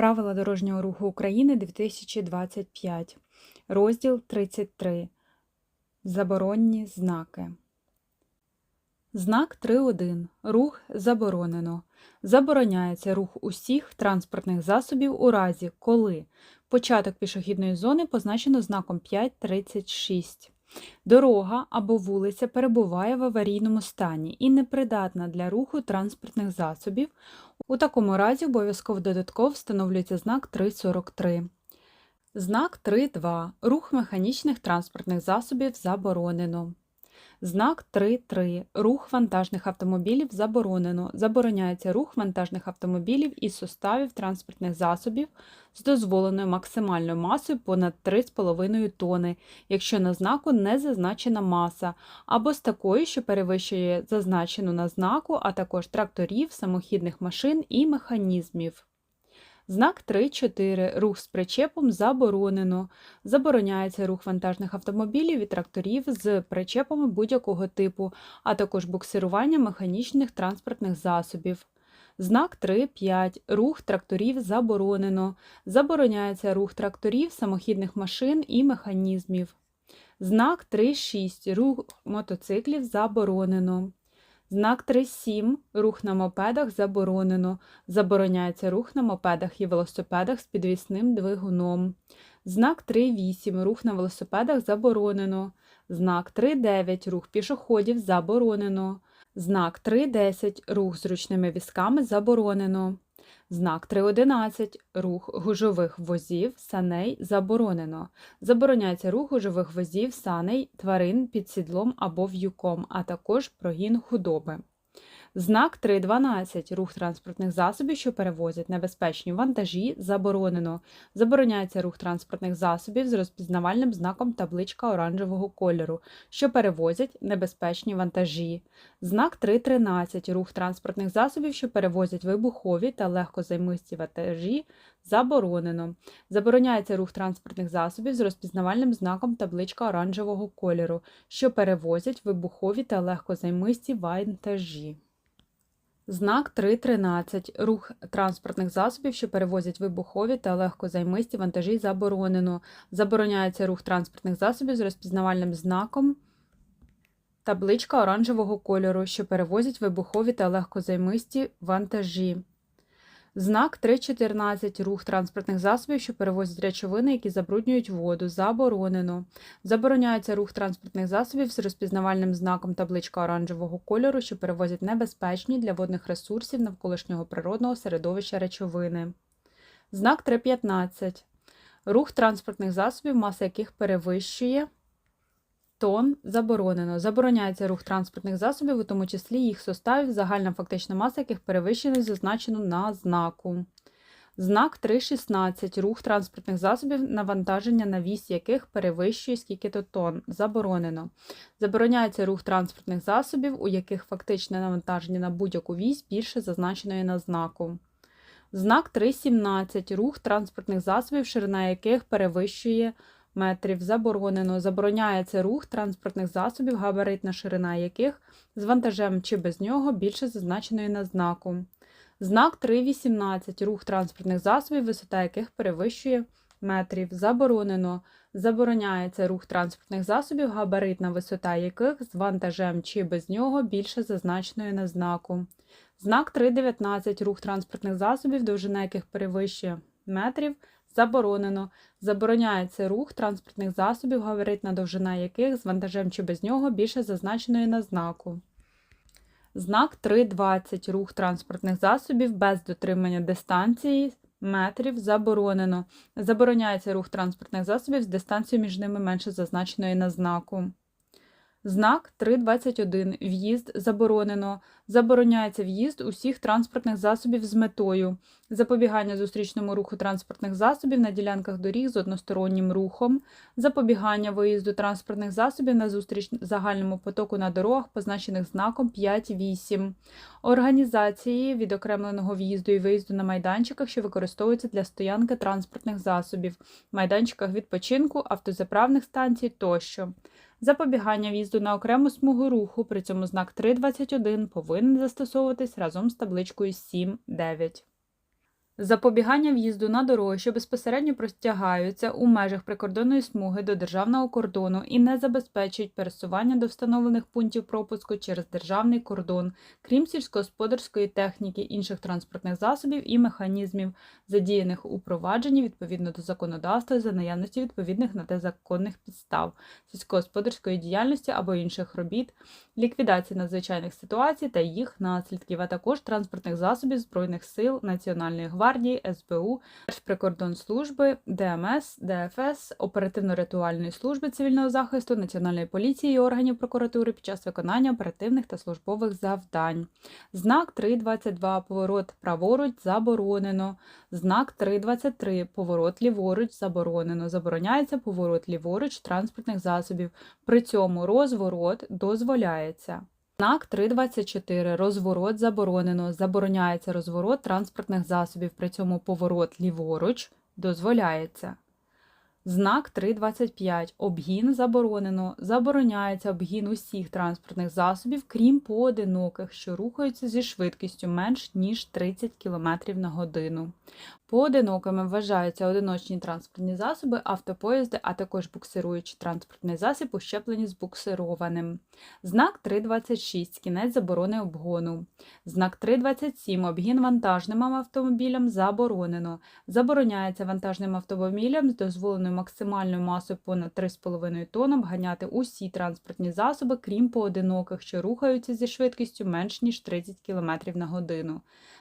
Правила дорожнього руху України 2025. Розділ 33. Заборонні знаки. Знак 3.1. Рух заборонено. Забороняється рух усіх транспортних засобів у разі, коли початок пішохідної зони позначено знаком 5.36. Дорога або вулиця перебуває в аварійному стані і непридатна для руху транспортних засобів. У такому разі обов'язково додатково встановлюється знак 343. Знак 3.2. Рух механічних транспортних засобів заборонено. Знак 3.3. Рух вантажних автомобілів заборонено. Забороняється рух вантажних автомобілів із суставів транспортних засобів з дозволеною максимальною масою понад 3,5 тони, якщо на знаку не зазначена маса, або з такою, що перевищує зазначену на знаку, а також тракторів, самохідних машин і механізмів. Знак 3.4. Рух з причепом заборонено. Забороняється рух вантажних автомобілів і тракторів з причепами будь-якого типу, а також буксирування механічних транспортних засобів. Знак 3.5. Рух тракторів заборонено. Забороняється рух тракторів, самохідних машин і механізмів. Знак 3.6. Рух мотоциклів заборонено. Знак 3.7. Рух на мопедах заборонено. Забороняється рух на мопедах і велосипедах з підвісним двигуном. Знак 3.8. Рух на велосипедах заборонено. Знак 3.9. Рух пішоходів заборонено. Знак 3.10. Рух з ручними візками заборонено. Знак 3.11. Рух гужових возів, саней заборонено. Забороняється рух гужових возів, саней, тварин під сідлом або в'юком, а також прогін худоби. Знак 3.12. Рух транспортних засобів, що перевозять небезпечні вантажі, заборонено. Забороняється рух транспортних засобів з розпізнавальним знаком табличка оранжевого кольору, що перевозять небезпечні вантажі. Знак 3.13. Рух транспортних засобів, що перевозять вибухові та легкозаймисті вантажі, заборонено. Забороняється рух транспортних засобів з розпізнавальним знаком табличка оранжевого кольору, що перевозять вибухові та легкозаймисті вантажі. Знак 3.13. Рух транспортних засобів, що перевозять вибухові та легкозаймисті вантажі, заборонено. Забороняється рух транспортних засобів з розпізнавальним знаком табличка оранжевого кольору, що перевозять вибухові та легкозаймисті вантажі. Знак 3.14. Рух транспортних засобів, що перевозять речовини, які забруднюють воду. Заборонено. Забороняється рух транспортних засобів з розпізнавальним знаком табличка оранжевого кольору, що перевозять небезпечні для водних ресурсів навколишнього природного середовища речовини. Знак 3.15. Рух транспортних засобів, маса яких перевищує тон заборонено. Забороняється рух транспортних засобів, у тому числі їх составів, загальна фактична маса яких перевищена зазначено на знаку. Знак 3.16. Рух транспортних засобів, навантаження на вісь яких перевищує скільки-то тонн. Заборонено. Забороняється рух транспортних засобів, у яких фактичне навантаження на будь-яку вісь більше зазначеної на знаку. Знак 3.17. Рух транспортних засобів, ширина яких перевищує метрів заборонено. Забороняється рух транспортних засобів, габаритна ширина яких з вантажем чи без нього більше зазначеної на знаку. Знак 3.18. Рух транспортних засобів, висота яких перевищує метрів. Заборонено. Забороняється рух транспортних засобів, габаритна висота яких з вантажем чи без нього більше зазначеної на знаку. Знак 3.19. Рух транспортних засобів, довжина яких перевищує метрів. Заборонено. Забороняється рух транспортних засобів, габаритна довжина яких з вантажем чи без нього більше зазначеної на знаку. Знак 3.20. Рух транспортних засобів без дотримання дистанції метрів заборонено. Забороняється рух транспортних засобів з дистанцією між ними менше зазначеної на знаку. Знак 3.21. В'їзд заборонено. Забороняється в'їзд усіх транспортних засобів з метою запобігання зустрічному руху транспортних засобів на ділянках доріг з одностороннім рухом, запобігання виїзду транспортних засобів на зустріч загальному потоку на дорогах, позначених знаком 5.8, організації відокремленого в'їзду і виїзду на майданчиках, що використовуються для стоянки транспортних засобів, майданчиках відпочинку, автозаправних станцій тощо. Запобігання в'їзду на окрему смугу руху, при цьому знак 3.21 повинен застосовуватись разом з табличкою 7.9. Запобігання в'їзду на дороги, що безпосередньо простягаються у межах прикордонної смуги до державного кордону і не забезпечують пересування до встановлених пунктів пропуску через державний кордон, крім сільськогосподарської техніки, інших транспортних засобів і механізмів, задіяних у провадженні відповідно до законодавства за наявності відповідних на те законних підстав, сільськогосподарської діяльності або інших робіт, ліквідації надзвичайних ситуацій та їх наслідків, а також транспортних засобів Збройних сил, Національної гвардії, СБУ, Держприкордонслужби, ДМС, ДФС, оперативно-рятувальної служби цивільного захисту, Національної поліції і органів прокуратури під час виконання оперативних та службових завдань. Знак 3.22. Поворот праворуч заборонено. Знак 3.23. Поворот ліворуч заборонено. Забороняється поворот ліворуч транспортних засобів. При цьому розворот дозволяється. Знак 3.24. Розворот заборонено. Забороняється розворот транспортних засобів. При цьому поворот ліворуч дозволяється. Знак 3.25. Обгін заборонено. Забороняється обгін усіх транспортних засобів, крім поодиноких, що рухаються зі швидкістю менш ніж 30 км на годину. Поодинокими вважаються одиночні транспортні засоби, автопоїзди, а також буксируючий транспортний засіб, ущеплені з буксированим. Знак 3.26. Кінець заборони обгону. Знак 3.27. Обгін вантажним автомобілям заборонено. Забороняється вантажним автомобілям з дозволеною максимальною масою понад 3,5 тонн обганяти усі транспортні засоби, крім поодиноких, що рухаються зі швидкістю менш ніж 30 км на годину.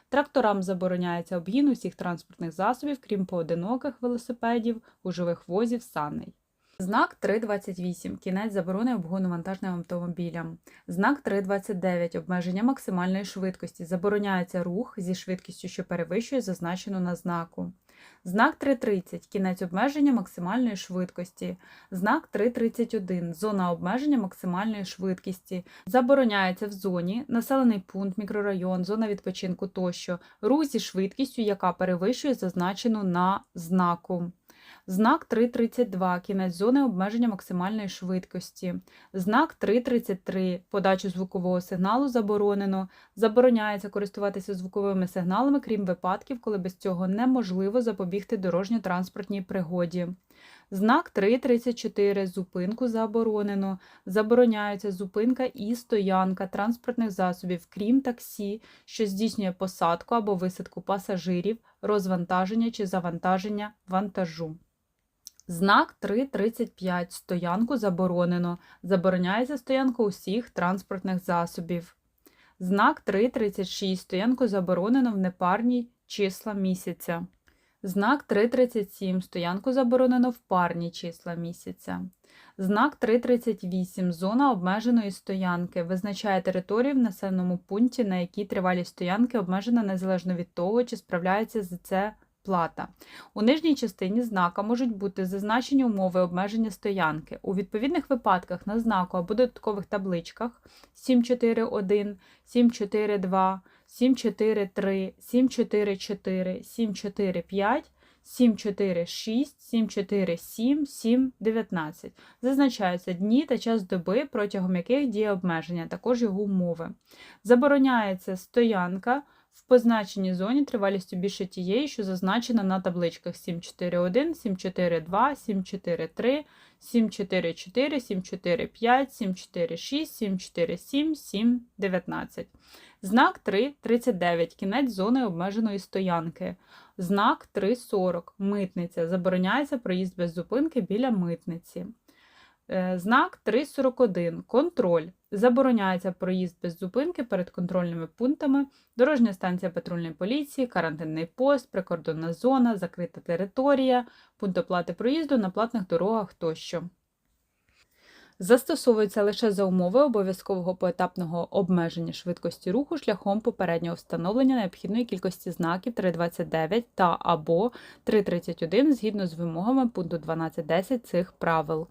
Тракторам забороняється обгін усіх транспортних засобів, крім поодиноких велосипедів, гужових возів, саней. Знак 3.28. Кінець заборони обгону вантажним автомобілям. Знак 3.29. Обмеження максимальної швидкості. Забороняється рух зі швидкістю, що перевищує зазначену на знаку. Знак 3.30. Кінець обмеження максимальної швидкості. Знак 3.31. Зона обмеження максимальної швидкості. Забороняється в зоні, населений пункт, мікрорайон, зона відпочинку тощо. Рух зі швидкістю, яка перевищує зазначену на знаку. Знак 3.32. Кінець зони обмеження максимальної швидкості. Знак 3.33. Подачу звукового сигналу заборонено. Забороняється користуватися звуковими сигналами, крім випадків, коли без цього неможливо запобігти дорожньо-транспортній пригоді. Знак 3.34. Зупинку заборонено. Забороняється зупинка і стоянка транспортних засобів, крім таксі, що здійснює посадку або висадку пасажирів, розвантаження чи завантаження вантажу. Знак 3.35. Стоянку заборонено. Забороняється стоянка усіх транспортних засобів. Знак 3.36. Стоянку заборонено в непарні числа місяця. Знак 3.37. Стоянку заборонено в парні числа місяця. Знак 3.38. Зона обмеженої стоянки. Визначає територію в населеному пункті, на якій тривалість стоянки обмежена незалежно від того, чи справляється з це плата. У нижній частині знака можуть бути зазначені умови обмеження стоянки. У відповідних випадках на знаку або додаткових табличках 741, 742, 743, 744, 745, 746, 747, 719. Зазначаються дні та час доби, протягом яких діє обмеження, також його умови. Забороняється стоянка в позначеній зоні тривалістю більше тієї, що зазначена на табличках 741, 742, 743, 744, 745, 746, 747, 719. Знак 3.39. Кінець зони обмеженої стоянки. Знак 3.40. Митниця. Забороняється проїзд без зупинки біля митниці. Е, Знак 3.41. Контроль. Забороняється проїзд без зупинки перед контрольними пунктами, дорожня станція патрульної поліції, карантинний пост, прикордонна зона, закрита територія, пункт оплати проїзду на платних дорогах тощо. Застосовується лише за умови обов'язкового поетапного обмеження швидкості руху шляхом попереднього встановлення необхідної кількості знаків 329 та або 331 згідно з вимогами пункту 12.10 цих правил.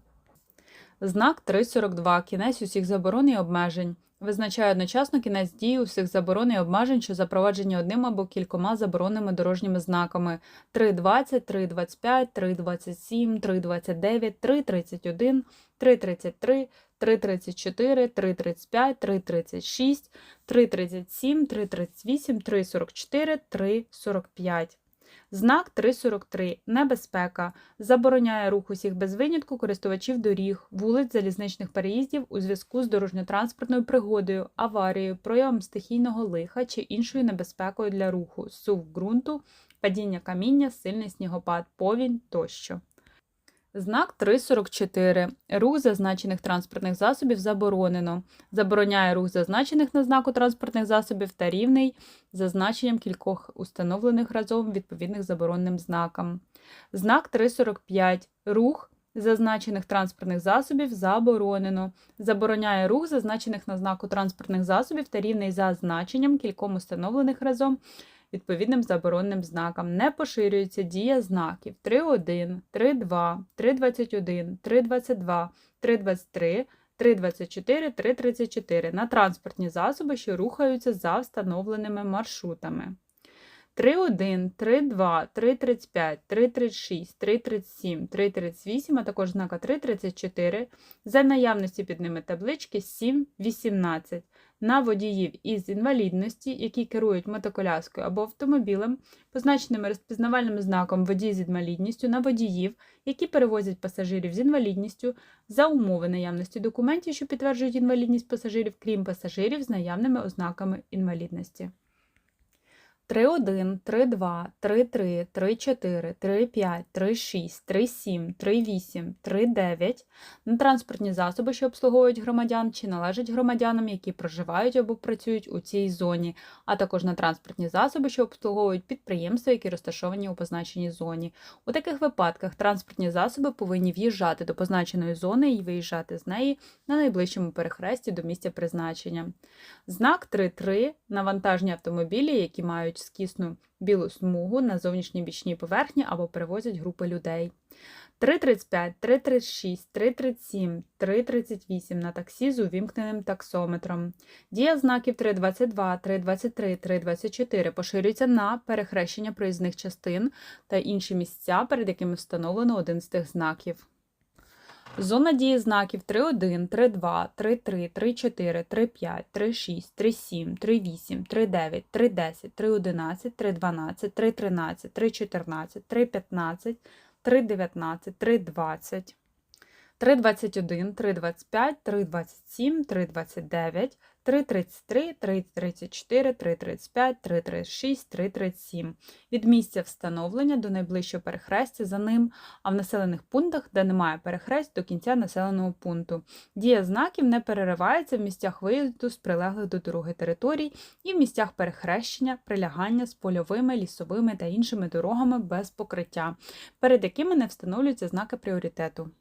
Знак 342. Кінець усіх заборон і обмежень. Визначає одночасно кінець дії усіх заборон і обмежень, що запроваджені одним або кількома заборонними дорожніми знаками 3.20, 3.25, 3.27, 3.29, 3.31, 3.33, 3.34, 3.35, 3.36, 3.37, 3.38, 3.44, 3.45. Знак 343 Небезпека забороняє рух усіх без винятку користувачів доріг, вулиць, залізничних переїздів у зв'язку з дорожньо-транспортною пригодою, аварією, проявом стихійного лиха чи іншою небезпекою для руху, сув ґрунту, падіння каміння, сильний снігопад, повінь тощо. Знак 344. Рух зазначених транспортних засобів заборонено. Забороняє рух зазначених на знаку транспортних засобів та рівний зазначенням кількох установлених разом відповідних заборонним знакам. Знак 345. Рух зазначених транспортних засобів заборонено. Забороняє рух зазначених на знаку транспортних засобів та рівний за значенням кільком установлених разом відповідним заборонним знакам. Не поширюється дія знаків 3.1, 3.2, 3.21, 3.22, 3.23, 3.24, 3.34 на транспортні засоби, що рухаються за встановленими маршрутами. 3.1, 3.2, 3.35, 3.36, 3.37, 3.38, а також знака 3.34 за наявності під ними таблички 7.18 на водіїв із інвалідності, які керують мотоколяскою або автомобілем, позначеними розпізнавальним знаком водій з інвалідністю на водіїв, які перевозять пасажирів з інвалідністю за умови наявності документів, що підтверджують інвалідність пасажирів, крім пасажирів з наявними ознаками інвалідності. 3.1, 3.2, 3.3, 3.4, 3.5, 3.6, 3.7, 3.8, 3.9 на транспортні засоби, що обслуговують громадян чи належать громадянам, які проживають або працюють у цій зоні, а також на транспортні засоби, що обслуговують підприємства, які розташовані у позначеній зоні. У таких випадках транспортні засоби повинні в'їжджати до позначеної зони і виїжджати з неї на найближчому перехресті до місця призначення. Знак 3.3 навантажні автомобілі, які мають скісну білу смугу на зовнішній бічній поверхні або перевозять групи людей. 3.35, 3.36, 3.37, 3.38 на таксі з увімкненим таксометром. Дія знаків 3.22, 3.23, 3.24 поширюється на перехрещення проїзних частин та інші місця, перед якими встановлено один з тих знаків. Зона дії знаків 3.1, 3.2, 3.3, 3.4, 3.5, 3.6, 3.7, 3.8, 3.9, 3.10, 3.11, 3.12, 3.13, 3.14, 3.15, 3.19, 3.20, 3.21, 3.25, 3.27, 3.29, 3.33, 3.34, 3.35, 3.36, 3.37 від місця встановлення до найближчого перехрестя за ним, а в населених пунктах, де немає перехресть, до кінця населеного пункту. Дія знаків не переривається в місцях виїзду з прилеглих до дороги територій і в місцях перехрещення, прилягання з польовими, лісовими та іншими дорогами без покриття, перед якими не встановлюються знаки пріоритету.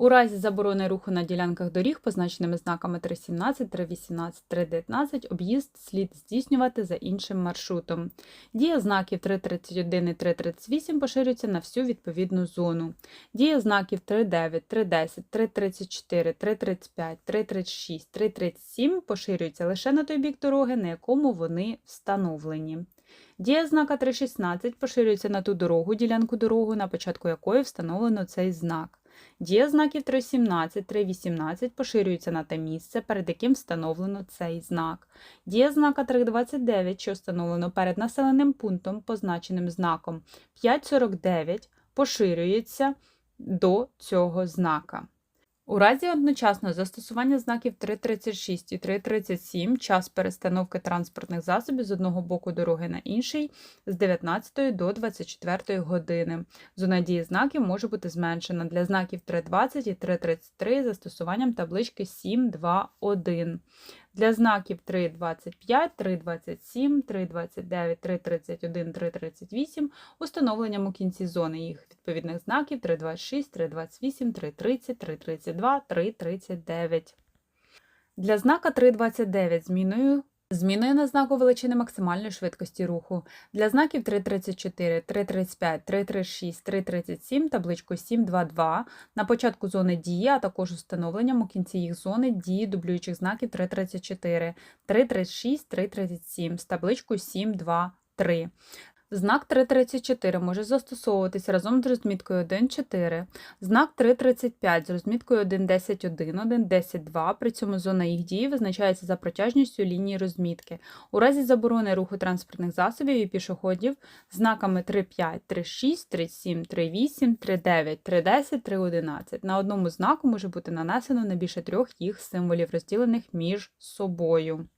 У разі заборони руху на ділянках доріг, позначеними знаками 317, 318, 319, об'їзд слід здійснювати за іншим маршрутом. Дія знаків 331 і 338 поширюється на всю відповідну зону. Дія знаків 39, 310, 334, 335, 336, 337 поширюється лише на той бік дороги, на якому вони встановлені. Дія знака 316 поширюється на ту дорогу, ділянку дороги, на початку якої встановлено цей знак. Дія знаків 317, 318 поширюється на те місце, перед яким встановлено цей знак. Дія знака 329, що встановлено перед населеним пунктом, позначеним знаком 549, поширюється до цього знака. У разі одночасного застосування знаків 336 і 337 час перестановки транспортних засобів з одного боку дороги на інший з 19 до 24 години. Зона дії знаків може бути зменшена для знаків 320 і 333 застосуванням таблички 721. Для знаків 3.25, 3.27, 3.29, 3.31, 3.38 установленням у кінці зони їх відповідних знаків 3.26, 3.28, 3.30, 3.32, 3.39. Для знака 3.29 зміною Зміною на знаку величини максимальної швидкості руху. Для знаків 334, 335, 336, 337 табличку 722 на початку зони дії, а також установленням у кінці їх зони дії дублюючих знаків 334, 336, 337 з табличкою 723. Знак 334 може застосовуватись разом з розміткою 1.4, знак 335 з розміткою 1.10.1, 1.10.2, при цьому зона їх дії визначається за протяжністю лінії розмітки. У разі заборони руху транспортних засобів і пішоходів знаками 3.5, 3.6, 3.7, 3.8, 3.9, 3.10, 3.11. На одному знаку може бути нанесено не більше трьох їх символів, розділених між собою.